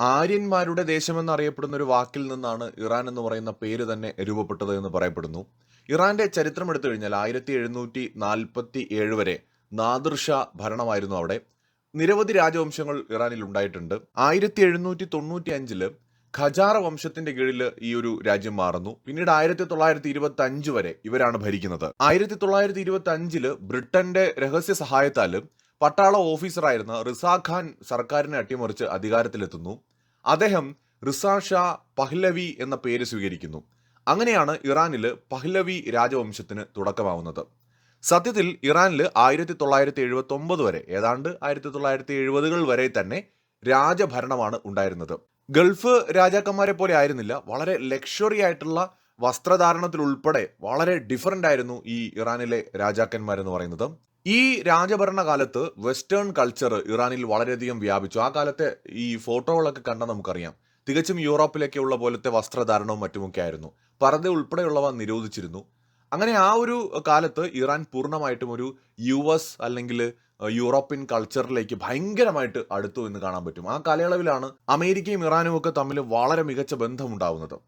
ആര്യന്മാരുടെ ദേശമെന്നറിയപ്പെടുന്ന ഒരു വാക്കിൽ നിന്നാണ് ഇറാൻ എന്ന് പറയുന്ന പേര് തന്നെ രൂപപ്പെട്ടത് എന്ന് പറയപ്പെടുന്നു. ഇറാന്റെ ചരിത്രം എടുത്തു കഴിഞ്ഞാൽ ആയിരത്തി എഴുന്നൂറ്റി നാൽപ്പത്തി ഏഴ് വരെ നാദിർഷ ഭരണമായിരുന്നു അവിടെ. നിരവധി രാജവംശങ്ങൾ ഇറാനിൽ ഉണ്ടായിട്ടുണ്ട്. ആയിരത്തി എഴുന്നൂറ്റി തൊണ്ണൂറ്റി അഞ്ചിൽ ഖജാറ വംശത്തിന്റെ കീഴിൽ ഈ ഒരു രാജ്യം മാറുന്നു. പിന്നീട് ആയിരത്തി തൊള്ളായിരത്തി ഇരുപത്തി അഞ്ച് വരെ ഇവരാണ് ഭരിക്കുന്നത്. ആയിരത്തി തൊള്ളായിരത്തി ഇരുപത്തി അഞ്ചിൽ ബ്രിട്ടന്റെ രഹസ്യ സഹായത്താൽ പട്ടാള ഓഫീസറായിരുന്ന റിസാ ഖാൻ സർക്കാരിനെ അട്ടിമറിച്ച് അധികാരത്തിലെത്തുന്നു. അദ്ദേഹം റിസാ ഷാ പഹ്ലവി എന്ന പേര് സ്വീകരിക്കുന്നു. അങ്ങനെയാണ് ഇറാനിൽ പഹ്ലവി രാജവംശത്തിന് തുടക്കമാവുന്നത്. സത്യത്തിൽ ഇറാനിൽ ആയിരത്തി തൊള്ളായിരത്തി എഴുപത്തി ഒമ്പത് വരെ ഏതാണ്ട് ആയിരത്തി തൊള്ളായിരത്തി എഴുപതുകൾ വരെ തന്നെ രാജഭരണമാണ് ഉണ്ടായിരുന്നത്. ഗൾഫ് രാജാക്കന്മാരെ പോലെ ആയിരുന്നില്ല വളരെ ലക്ഷറി ആയിട്ടുള്ള വസ്ത്രധാരണത്തിലുൾപ്പെടെ വളരെ ഡിഫറന്റ് ആയിരുന്നു ഈ ഇറാനിലെ രാജാക്കന്മാരെന്ന് പറയുന്നത്. ഈ രാജഭരണ കാലത്ത് വെസ്റ്റേൺ കൾച്ചർ ഇറാനിൽ വളരെയധികം വ്യാപിച്ചു. ആ കാലത്തെ ഈ ഫോട്ടോകളൊക്കെ കണ്ടാൽ നമുക്കറിയാം. തികച്ചും യൂറോപ്പിലേക്കുള്ള പോലത്തെ വസ്ത്രധാരണവും മറ്റുമൊക്കെ ആയിരുന്നു പർദ്ദ ഉൾപ്പെടെയുള്ളവ നിരോധിച്ചിരുന്നു. അങ്ങനെ ആ ഒരു കാലത്ത് ഇറാൻ പൂർണമായിട്ടും ഒരു യു എസ് അല്ലെങ്കിൽ യൂറോപ്യൻ കൾച്ചറിലേക്ക് ഭയങ്കരമായിട്ട് അടുത്തു എന്ന് കാണാൻ പറ്റും. ആ കാലയളവിലാണ് അമേരിക്കയും ഇറാനും ഒക്കെ തമ്മിൽ വളരെ മികച്ച ബന്ധമുണ്ടാവുന്നത്.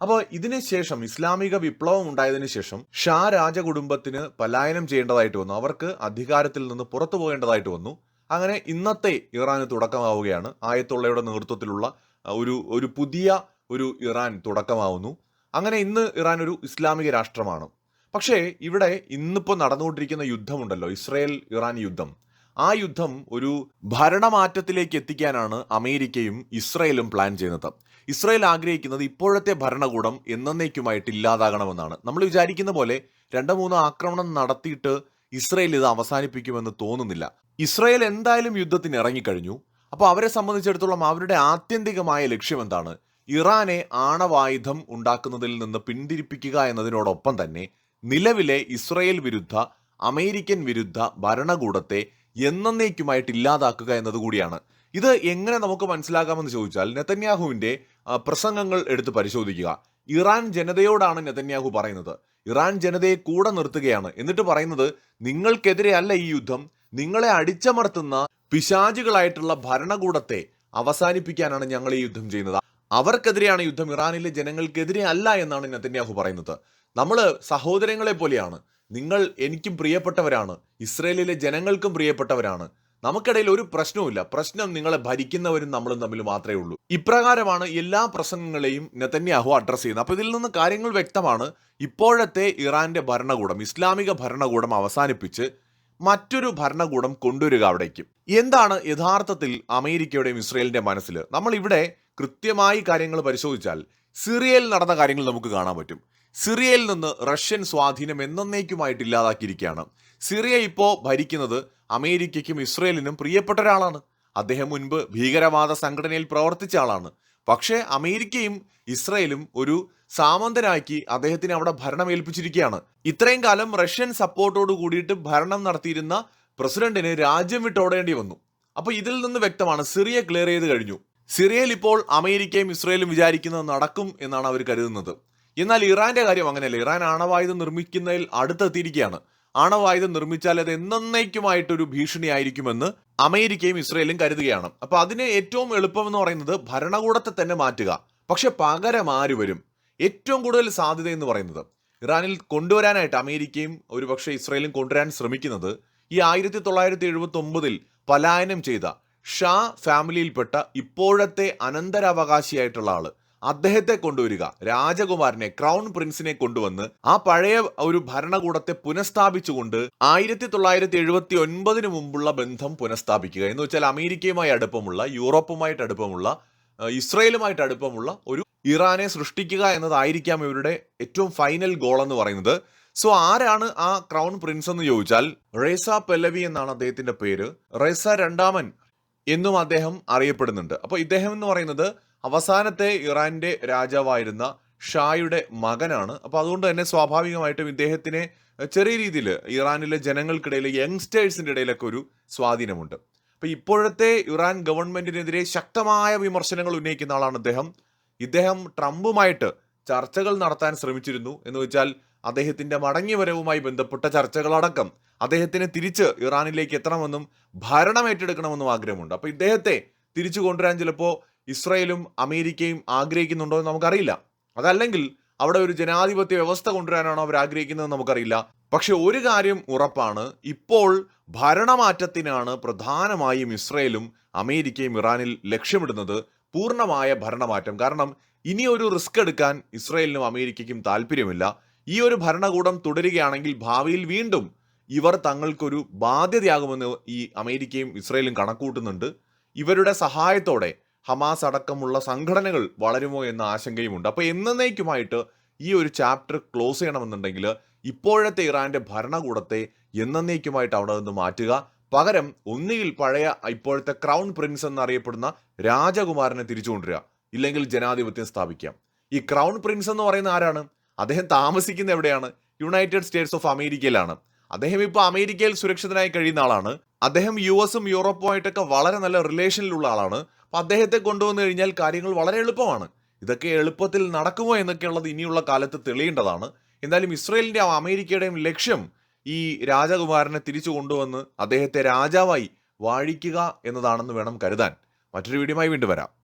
അപ്പോൾ ഇതിനുശേഷം ഇസ്ലാമിക വിപ്ലവം ഉണ്ടായതിനു ശേഷം ഷാ രാജകുടുംബത്തിന് പലായനം ചെയ്യേണ്ടതായിട്ട് വന്നു. അവർക്ക് അധികാരത്തിൽ നിന്ന് പുറത്തു പോകേണ്ടതായിട്ട് വന്നു. അങ്ങനെ ഇന്നത്തെ ഇറാന് തുടക്കമാവുകയാണ്. ആയത്തുള്ളയുടെ നേതൃത്വത്തിലുള്ള ഒരു ഒരു പുതിയ ഒരു ഇറാൻ തുടക്കമാവുന്നു. അങ്ങനെ ഇന്ന് ഇറാൻ ഒരു ഇസ്ലാമിക രാഷ്ട്രമാണ്. പക്ഷേ ഇവിടെ ഇന്നിപ്പോൾ നടന്നുകൊണ്ടിരിക്കുന്ന യുദ്ധമുണ്ടല്ലോ ഇസ്രയേൽ ഇറാൻ യുദ്ധം. ആ യുദ്ധം ഒരു ഭരണമാറ്റത്തിലേക്ക് എത്തിക്കാനാണ് അമേരിക്കയും ഇസ്രയേലും പ്ലാൻ ചെയ്യുന്നത്. ഇസ്രയേൽ ആഗ്രഹിക്കുന്നത് ഇപ്പോഴത്തെ ഭരണകൂടം എന്നേക്കുമായിട്ട് ഇല്ലാതാകണമെന്നാണ്. നമ്മൾ വിചാരിക്കുന്ന പോലെ രണ്ടോ മൂന്ന് ആക്രമണം നടത്തിയിട്ട് ഇസ്രയേൽ ഇത് അവസാനിപ്പിക്കുമെന്ന് തോന്നുന്നില്ല. ഇസ്രയേൽ എന്തായാലും യുദ്ധത്തിന് ഇറങ്ങിക്കഴിഞ്ഞു. അപ്പോൾ അവരെ സംബന്ധിച്ചിടത്തോളം അവരുടെ ആത്യന്തികമായ ലക്ഷ്യം എന്താണ്? ഇറാനെ ആണവായുധം ഉണ്ടാക്കുന്നതിൽ നിന്ന് പിന്തിരിപ്പിക്കുക എന്നതിനോടൊപ്പം തന്നെ നിലവിലെ ഇസ്രയേൽ വിരുദ്ധ അമേരിക്കൻ വിരുദ്ധ ഭരണകൂടത്തെ എന്നേക്കുമായിട്ട് ഇല്ലാതാക്കുക എന്നതുകൂടിയാണ്. ഇത് എങ്ങനെ നമുക്ക് മനസ്സിലാക്കാമെന്ന് ചോദിച്ചാൽ നെതന്യാഹുവിന്റെ പ്രസംഗങ്ങൾ എടുത്ത് പരിശോധിക്കുക. ഇറാൻ ജനതയോടാണ് നെതന്യാഹു പറയുന്നത്. ഇറാൻ ജനതയെ കൂടെ നിർത്തുകയാണ്. എന്നിട്ട് പറയുന്നത് നിങ്ങൾക്കെതിരെ അല്ല ഈ യുദ്ധം. നിങ്ങളെ അടിച്ചമർത്തുന്ന പിശാചുകളായിട്ടുള്ള ഭരണകൂടത്തെ അവസാനിപ്പിക്കാനാണ് ഞങ്ങൾ ഈ യുദ്ധം ചെയ്യുന്നത്. അവർക്കെതിരെയാണ് യുദ്ധം. ഇറാനിലെ ജനങ്ങൾക്കെതിരെ അല്ല എന്നാണ് നെതന്യാഹു പറയുന്നത്. നമ്മൾ സഹോദരങ്ങളെ പോലെയാണ്. നിങ്ങൾ എനിക്കും പ്രിയപ്പെട്ടവരാണ്. ഇസ്രയേലിലെ ജനങ്ങൾക്കും പ്രിയപ്പെട്ടവരാണ്. നമുക്കിടയിൽ ഒരു പ്രശ്നവുമില്ല. പ്രശ്നം നിങ്ങളെ ഭരിക്കുന്നവരും നമ്മളും തമ്മിൽ മാത്രമേ ഉള്ളൂ. ഇപ്രകാരമാണ് എല്ലാ പ്രസംഗങ്ങളെയും നെതന്യാഹു അഡ്രസ്സ് ചെയ്യുന്നത്. അപ്പോൾ ഇതിൽ നിന്ന് കാര്യങ്ങൾ വ്യക്തമാണ്. ഇപ്പോഴത്തെ ഇറാന്റെ ഭരണകൂടം ഇസ്ലാമിക ഭരണകൂടം അവസാനിപ്പിച്ച് മറ്റൊരു ഭരണകൂടം കൊണ്ടുവരിക അവിടേക്ക്. എന്താണ് യഥാർത്ഥത്തിൽ അമേരിക്കയുടെയും ഇസ്രയേലിന്റെ മനസ്സിൽ നമ്മൾ ഇവിടെ കൃത്യമായി കാര്യങ്ങൾ പരിശോധിച്ചാൽ സിറിയയിൽ നടന്ന കാര്യങ്ങൾ നമുക്ക് കാണാൻ പറ്റും. സിറിയയിൽ നിന്ന് റഷ്യൻ സ്വാധീനം എന്നേക്കുമായിട്ട് ഇല്ലാതാക്കിയിരിക്കുകയാണ്. സിറിയ ഇപ്പോൾ ഭരിക്കുന്നത് അമേരിക്കയ്ക്കും ഇസ്രയേലിനും പ്രിയപ്പെട്ട ഒരാളാണ്. അദ്ദേഹം മുൻപ് ഭീകരവാദ സംഘടനയിൽ പ്രവർത്തിച്ച ആളാണ്. പക്ഷേ അമേരിക്കയും ഇസ്രയേലും ഒരു സാമന്തനാക്കി അദ്ദേഹത്തിന് അവിടെ ഭരണം ഏൽപ്പിച്ചിരിക്കുകയാണ് ഇത്രയും കാലം റഷ്യൻ സപ്പോർട്ടോട് കൂടിയിട്ട് ഭരണം നടത്തിയിരുന്ന പ്രസിഡന്റിന് രാജ്യം വിട്ടോടേണ്ടി വന്നു. അപ്പോൾ ഇതിൽ നിന്ന് വ്യക്തമാണ് സിറിയ ക്ലിയർ ചെയ്ത് കഴിഞ്ഞു. സിറിയയിൽ ഇപ്പോൾ അമേരിക്കയും ഇസ്രയേലും വിചാരിക്കുന്നത് നടക്കും എന്നാണ് അവർ കരുതുന്നത്. എന്നാൽ ഇറാന്റെ കാര്യം അങ്ങനെയല്ല. ഇറാൻ ആണവായുധം നിർമ്മിക്കുന്നതിൽ അടുത്തെത്തിയിരിക്കുകയാണ്. ആണവായുധം നിർമ്മിച്ചാൽ അത് എന്നേക്കുമായിട്ടൊരു ഭീഷണിയായിരിക്കുമെന്ന് അമേരിക്കയും ഇസ്രയേലും കരുതുകയാണ്. അപ്പൊ അതിന് ഏറ്റവും എളുപ്പം എന്ന് പറയുന്നത് ഭരണകൂടത്തെ തന്നെ മാറ്റുക. പക്ഷെ പകരം ആര് വരും? ഏറ്റവും കൂടുതൽ സാധ്യത എന്ന് പറയുന്നത് ഇറാനിൽ കൊണ്ടുവരാനായിട്ട് അമേരിക്കയും ഒരുപക്ഷെ ഇസ്രയേലും കൊണ്ടുവരാൻ ശ്രമിക്കുന്നത് ഈ ആയിരത്തി തൊള്ളായിരത്തി എഴുപത്തി ഒമ്പതിൽ പലായനം ചെയ്ത ഷാ ഫാമിലിയിൽപ്പെട്ട ഇപ്പോഴത്തെ അനന്തരാവകാശിയായിട്ടുള്ള ആൾ. അദ്ദേഹത്തെ കൊണ്ടുവരിക. രാജകുമാരനെ ക്രൗൺ പ്രിൻസിനെ കൊണ്ടുവന്ന് ആ പഴയ ഒരു ഭരണകൂടത്തെ പുനഃസ്ഥാപിച്ചുകൊണ്ട് ആയിരത്തി തൊള്ളായിരത്തി എഴുപത്തി ഒൻപതിന് മുമ്പുള്ള ബന്ധം പുനഃസ്ഥാപിക്കുക. എന്ന് വെച്ചാൽ അമേരിക്കയുമായി അടുപ്പമുള്ള യൂറോപ്പുമായിട്ട് അടുപ്പമുള്ള ഇസ്രയേലുമായിട്ട് അടുപ്പമുള്ള ഒരു ഇറാനെ സൃഷ്ടിക്കുക എന്നതായിരിക്കാം ഇവരുടെ ഏറ്റവും ഫൈനൽ ഗോൾ എന്ന് പറയുന്നത്. സോ ആരാണ് ആ ക്രൗൺ പ്രിൻസ് എന്ന് ചോദിച്ചാൽ റേസ പെല്ലവി എന്നാണ് അദ്ദേഹത്തിന്റെ പേര്. റേസ രണ്ടാമൻ എന്നും അദ്ദേഹം അറിയപ്പെടുന്നുണ്ട്. അപ്പോൾ ഇദ്ദേഹം എന്ന് പറയുന്നത് അവസാനത്തെ ഇറാന്റെ രാജാവായിരുന്ന ഷായുടെ മകനാണ്. അപ്പോൾ അതുകൊണ്ട് തന്നെ സ്വാഭാവികമായിട്ടും ഇദ്ദേഹത്തിനെ ചെറിയ രീതിയിൽ ഇറാനിലെ ജനങ്ങൾക്കിടയിൽ യങ്സ്റ്റേഴ്സിന്റെ ഇടയിലൊക്കെ ഒരു സ്വാധീനമുണ്ട്. അപ്പൊ ഇപ്പോഴത്തെ ഇറാൻ ഗവൺമെന്റിനെതിരെ ശക്തമായ വിമർശനങ്ങൾ ഉന്നയിക്കുന്ന ആളാണ് അദ്ദേഹം ഇദ്ദേഹം ട്രംപുമായിട്ട് ചർച്ചകൾ നടത്താൻ ശ്രമിച്ചിരുന്നു എന്ന് വെച്ചാൽ അദ്ദേഹത്തിന്റെ മടങ്ങിവരവുമായി ബന്ധപ്പെട്ട ചർച്ചകളടക്കം അദ്ദേഹത്തിന് തിരിച്ച് ഇറാനിലേക്ക് എത്തണമെന്നും ഭരണം ഏറ്റെടുക്കണമെന്നും ആഗ്രഹമുണ്ട്. അപ്പൊ ഇദ്ദേഹത്തെ തിരിച്ചു കൊണ്ടുവരാൻ ചിലപ്പോൾ ഇസ്രയേലും അമേരിക്കയും ആഗ്രഹിക്കുന്നുണ്ടോ എന്ന് നമുക്കറിയില്ല. അതല്ലെങ്കിൽ അവിടെ ഒരു ജനാധിപത്യ വ്യവസ്ഥ കൊണ്ടുവരാനാണോ അവർ ആഗ്രഹിക്കുന്നത് നമുക്കറിയില്ല. പക്ഷെ ഒരു കാര്യം ഉറപ്പാണ്. ഇപ്പോൾ ഭരണമാറ്റത്തിനാണ് പ്രധാനമായും ഇസ്രയേലും അമേരിക്കയും ഇറാനിൽ ലക്ഷ്യമിടുന്നത് പൂർണമായ ഭരണമാറ്റം. കാരണം ഇനി ഒരു റിസ്ക് എടുക്കാൻ ഇസ്രയേലിനും അമേരിക്കയ്ക്കും താല്പര്യമില്ല. ഈ ഒരു ഭരണകൂടം തുടരുകയാണെങ്കിൽ ഭാവിയിൽ വീണ്ടും ഇവർ തങ്ങൾക്കൊരു ബാധ്യതയാകുമെന്ന് ഈ അമേരിക്കയും ഇസ്രയേലും കണക്കൂട്ടുന്നുണ്ട് ഇവരുടെ സഹായത്തോടെ ഹമാസ് അടക്കമുള്ള സംഘടനകൾ വളരുമോ എന്ന ആശങ്കയുമുണ്ട്. അപ്പോൾ എന്നേക്കുമായിട്ട് ഈ ഒരു ചാപ്റ്റർ ക്ലോസ് ചെയ്യണമെന്നുണ്ടെങ്കിൽ ഇപ്പോഴത്തെ ഇറാന്റെ ഭരണകൂടത്തെ എന്നേക്കുമായിട്ട് അവിടെ നിന്ന് മാറ്റുക. പകരം ഒന്നുകിൽ പഴയ ഇപ്പോഴത്തെ ക്രൗൺ പ്രിൻസ് എന്നറിയപ്പെടുന്ന രാജകുമാരനെ തിരിച്ചു കൊണ്ടുവരിക. ഇല്ലെങ്കിൽ ജനാധിപത്യം സ്ഥാപിക്കാം. ഈ ക്രൗൺ പ്രിൻസ് എന്ന് പറയുന്ന ആരാണ്? അദ്ദേഹം താമസിക്കുന്ന എവിടെയാണ്? യുണൈറ്റഡ് സ്റ്റേറ്റ്സ് ഓഫ് അമേരിക്കയിലാണ് അദ്ദേഹം ഇപ്പോൾ അമേരിക്കയിൽ സുരക്ഷിതനായി കഴിയുന്ന ആളാണ്. അദ്ദേഹം യു എസും യൂറോപ്പുമായിട്ടൊക്കെ വളരെ നല്ല റിലേഷനിലുള്ള ആളാണ്. അപ്പൊ അദ്ദേഹത്തെ കൊണ്ടുവന്നു കഴിഞ്ഞാൽ കാര്യങ്ങൾ വളരെ എളുപ്പമാണ്. ഇതൊക്കെ എളുപ്പത്തിൽ നടക്കുമോ എന്നൊക്കെയുള്ളത് ഇനിയുള്ള കാലത്ത് തെളിയേണ്ടതാണ്. എന്തായാലും ഇസ്രയേലിന്റെയും അമേരിക്കയുടെയും ലക്ഷ്യം ഈ രാജകുമാരനെ തിരിച്ചു കൊണ്ടുവന്ന് അദ്ദേഹത്തെ രാജാവായി വാഴിക്കുക എന്നതാണെന്ന് വേണം കരുതാൻ. മറ്റൊരു വീഡിയോയുമായി വീണ്ടും വരാം.